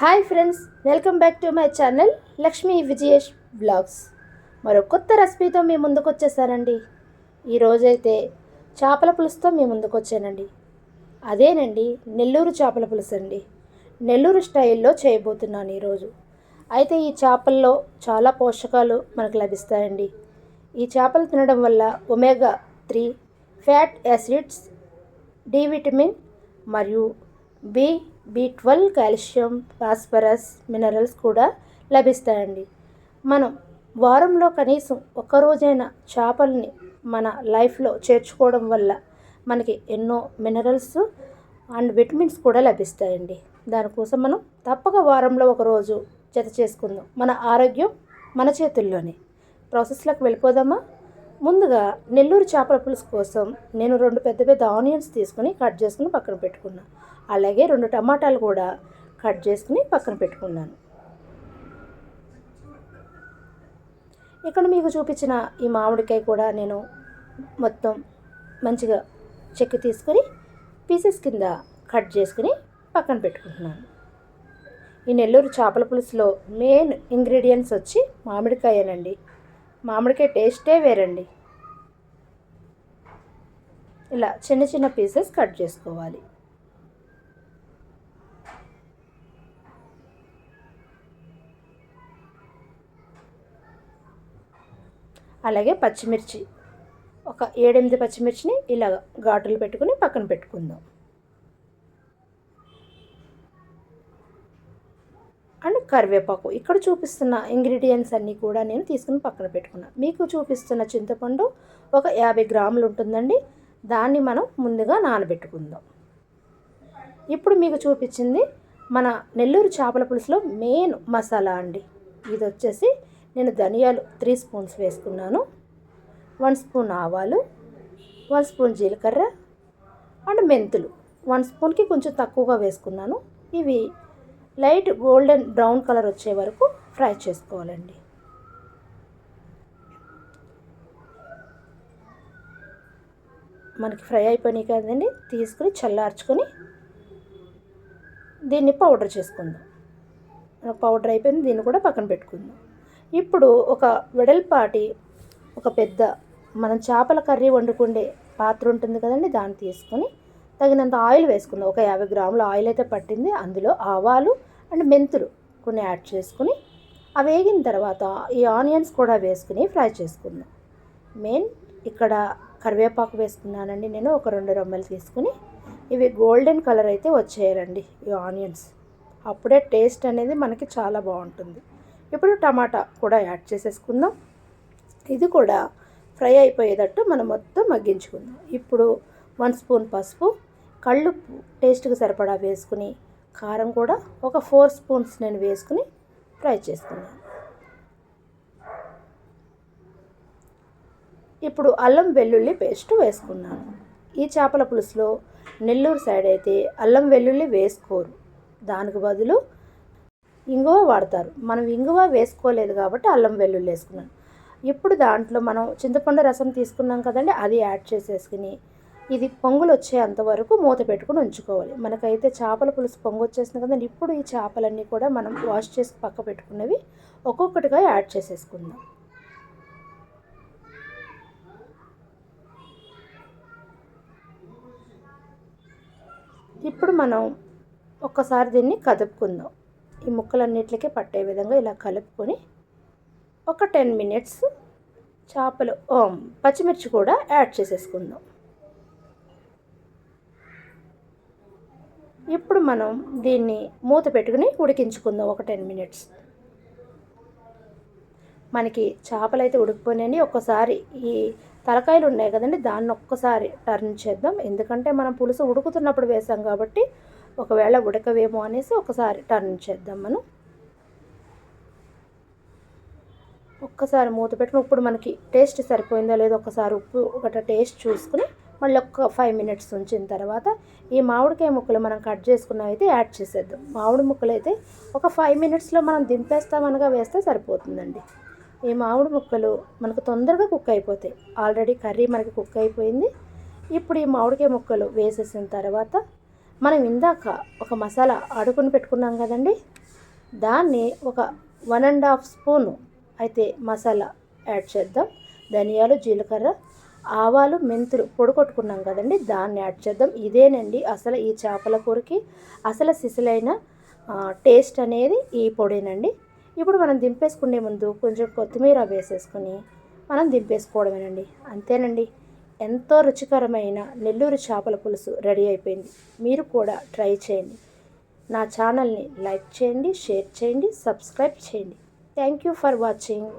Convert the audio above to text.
Hi friends welcome back to my channel Lakshmi Vijayesh blogs మరో కొత్త రెసిపీతో మీ ముందుకు వచ్చేసానండి. ఈరోజైతే చేపల పులుసుతో మీ ముందుకు వచ్చానండి. అదేనండి నెల్లూరు చేపల పులుసు అండి. నెల్లూరు స్టైల్లో చేయబోతున్నాను ఈరోజు. అయితే ఈ చేపల్లో చాలా పోషకాలు మనకు లభిస్తాయండి. ఈ చేపలు తినడం వల్ల omega three fat acids D vitamin మరియు B B twelve calcium phosphorus minerals కూడా లభిస్తాయండి. మనం వారంలో కనీసం ఒక్కరోజైనా చేపల్ని మన లైఫ్లో చేర్చుకోవడం వల్ల మనకి ఎన్నో మినరల్స్ అండ్ విటమిన్స్ కూడా లభిస్తాయండి. దానికోసం మనం తప్పక వారంలో ఒకరోజు జత చేసుకుందాం. మన ఆరోగ్యం మన చేతుల్లోనే. ప్రాసెస్లోకి వెళ్ళిపోదామా? ముందుగా నెల్లూరు చేపల పులుసు కోసం నేను రెండు పెద్ద పెద్ద ఆనియన్స్ తీసుకుని కట్ చేసుకుని పక్కన పెట్టుకున్నాను అలాగే రెండు టమాటాలు కూడా కట్ చేసుకుని పక్కన పెట్టుకున్నాను. ఇక్కడ మీకు చూపించిన ఈ మామిడికాయ కూడా నేను మొత్తం మంచిగా చెక్కి తీసుకొని పీసెస్ కింద కట్ చేసుకుని పక్కన పెట్టుకుంటున్నాను. ఈ నెల్లూరు చేపల పులుసులో మెయిన్ ఇంగ్రీడియంట్స్ వచ్చి మామిడికాయనండి. మామిడికాయ టేస్టే వేరండి. ఇలా చిన్న చిన్న పీసెస్ కట్ చేసుకోవాలి. అలాగే పచ్చిమిర్చి. ఒక ఏడెనిమిది పచ్చిమిర్చిని ఇలా ఘాటులు పెట్టుకుని పక్కన పెట్టుకుందాం. అండ్ కరివేపాకు. ఇక్కడ చూపిస్తున్న ఇంగ్రీడియంట్స్ అన్నీ కూడా నేను తీసుకుని పక్కన పెట్టుకున్నాను మీకు చూపిస్తున్న చింతపండు ఒక యాభై గ్రాములు ఉంటుందండి. దాన్ని మనం ముందుగా నానబెట్టుకుందాం. ఇప్పుడు మీకు చూపించింది మన నెల్లూరు చేపల పులుసులో మెయిన్ మసాలా అండి. ఇది వచ్చేసి నేను ధనియాలు త్రీ స్పూన్స్ వేసుకున్నాను. వన్ స్పూన్ ఆవాలు వన్ స్పూన్ జీలకర్ర అండ్ మెంతులు. వన్ స్పూన్కి కొంచెం తక్కువగా వేసుకున్నాను. ఇవి లైట్ గోల్డెన్ బ్రౌన్ కలర్ వచ్చే వరకు ఫ్రై చేసుకోవాలండి. మనకి ఫ్రై అయిపోయినాయి కదండి తీసుకుని చల్లార్చుకొని దీన్ని పౌడర్ చేసుకుందాం. పౌడర్ అయిపోయింది దీన్ని కూడా పక్కన పెట్టుకుందాం. ఇప్పుడు ఒక వెడల్పాటి ఒక పెద్ద మనం చేపల కర్రీ వండుకుండే పాత్ర ఉంటుంది కదండి దాన్ని తీసుకొని తగినంత ఆయిల్ వేసుకుందాం. ఒక యాభై గ్రాముల ఆయిల్ అయితే పట్టింది. అందులో ఆవాలు అండ్ మెంతులు కొన్ని యాడ్ చేసుకుని అవి వేగిన తర్వాత ఈ ఆనియన్స్ కూడా వేసుకుని ఫ్రై చేసుకుందాం. మెయిన్ ఇక్కడ కరివేపాకు వేసుకున్నానండి నేను ఒక రెండు రొమ్మలు తీసుకుని. ఇవి గోల్డెన్ కలర్ అయితే వచ్చేయాలండి ఈ ఆనియన్స్. అప్పుడే టేస్ట్ అనేది మనకి చాలా బాగుంటుంది. ఇప్పుడు టమాటా కూడా యాడ్ చేసేసుకుందాం. ఇది కూడా ఫ్రై అయిపోయేటట్టు మనం మొత్తం మగ్గించుకుందాం. ఇప్పుడు వన్ స్పూన్ పసుపు కళ్ళుప్పు టేస్ట్కి సరిపడా వేసుకుని కారం కూడా ఒక ఫోర్ స్పూన్స్ నేను వేసుకుని ఫ్రై చేసుకున్నాను ఇప్పుడు అల్లం వెల్లుల్లి పేస్ట్ వేసుకున్నాను. ఈ చేపల పులుసులో నెల్లూరు సైడ్ అయితే అల్లం వెల్లుల్లి వేసుకోరు. దానికి బదులు ఇంగువ వాడతారు. మనం ఇంగువ వేసుకోలేదు కాబట్టి అల్లం వెల్లుల్లి వేసుకున్నాను ఇప్పుడు దాంట్లో మనం చింతపండు రసం తీసుకున్నాం కదండి అది యాడ్ చేసేసుకుని ఇది పొంగులు వచ్చేంత వరకు మూత పెట్టుకుని ఉంచుకోవాలి. మనకైతే చేపల పులుసు పొంగు వచ్చేసింది కదండి ఇప్పుడు ఈ చేపలన్నీ కూడా మనం వాష్ చేసి పక్క పెట్టుకున్నవి ఒక్కొక్కటిగా యాడ్ చేసేసుకుందాం. ఇప్పుడు మనం ఒక్కసారి దీన్ని కదుపుకుందాం. ఈ ముక్కలన్నిటికీ పట్టే విధంగా ఇలా కలుపుకొని ఒక టెన్ మినిట్స్ చేపలు పచ్చిమిర్చి కూడా యాడ్ చేసేసుకుందాం. ఇప్పుడు మనం దీన్ని మూత పెట్టుకుని ఉడికించుకుందాం ఒక టెన్ మినిట్స్. మనకి చేపలు అయితే ఉడికిపోయినాయని ఒక్కసారి ఈ తలకాయలు ఉన్నాయి కదండి దాన్ని ఒక్కసారి టర్న్ చేద్దాం. ఎందుకంటే మనం పులుసు ఉడుకుతున్నప్పుడు వేసాం కాబట్టి ఒకవేళ ఉడకవేమో అనేసి ఒకసారి టర్న్ చేద్దాం మనం. ఒక్కసారి మూత పెట్టుకుని ఇప్పుడు మనకి టేస్ట్ సరిపోయిందో లేదో ఒకసారి ఉప్పు ఒకట టేస్ట్ చూసుకుని మళ్ళీ ఒక్క ఫైవ్ మినిట్స్ ఉంచిన తర్వాత ఈ మామిడికాయ ముక్కలు మనం కట్ చేసుకున్నవి అయితే యాడ్ చేసేద్దాం. మామిడి ముక్కలు అయితే ఒక ఫైవ్ మినిట్స్లో మనం దింపేస్తామనగా వేస్తే సరిపోతుందండి. ఈ మామిడి ముక్కలు మనకు తొందరగా కుక్ అయిపోతాయి. ఆల్రెడీ కర్రీ మనకి కుక్ అయిపోయింది. ఇప్పుడు ఈ మామిడికాయ ముక్కలు వేసేసిన తర్వాత మనం ఇందాక ఒక మసాలా ఆడుకొని పెట్టుకున్నాం కదండి? దాన్ని ఒక వన్ అండ్ హాఫ్ స్పూను అయితే మసాలా యాడ్ చేద్దాం. ధనియాలు జీలకర్ర ఆవాలు మెంతులు పొడి కొట్టుకున్నాం కదండి? దాన్ని యాడ్ చేద్దాం. ఇదేనండి అసలు ఈ చేపల కూరకి అసలు సిసలైన టేస్ట్ అనేది ఈ పొడేనండి. ఇప్పుడు మనం దింపేసుకునే ముందు కొంచెం కొత్తిమీర వేసేసుకొని మనం దింపేసుకోవడమేనండి. అంతేనండి. ఎంతో రుచికరమైన నెల్లూరు చేపల పులుసు రెడీ అయిపోయింది. మీరు కూడా ట్రై చేయండి. నా ఛానల్ని లైక్ చేయండి షేర్ చేయండి సబ్స్క్రైబ్ చేయండి. Thank you for watching.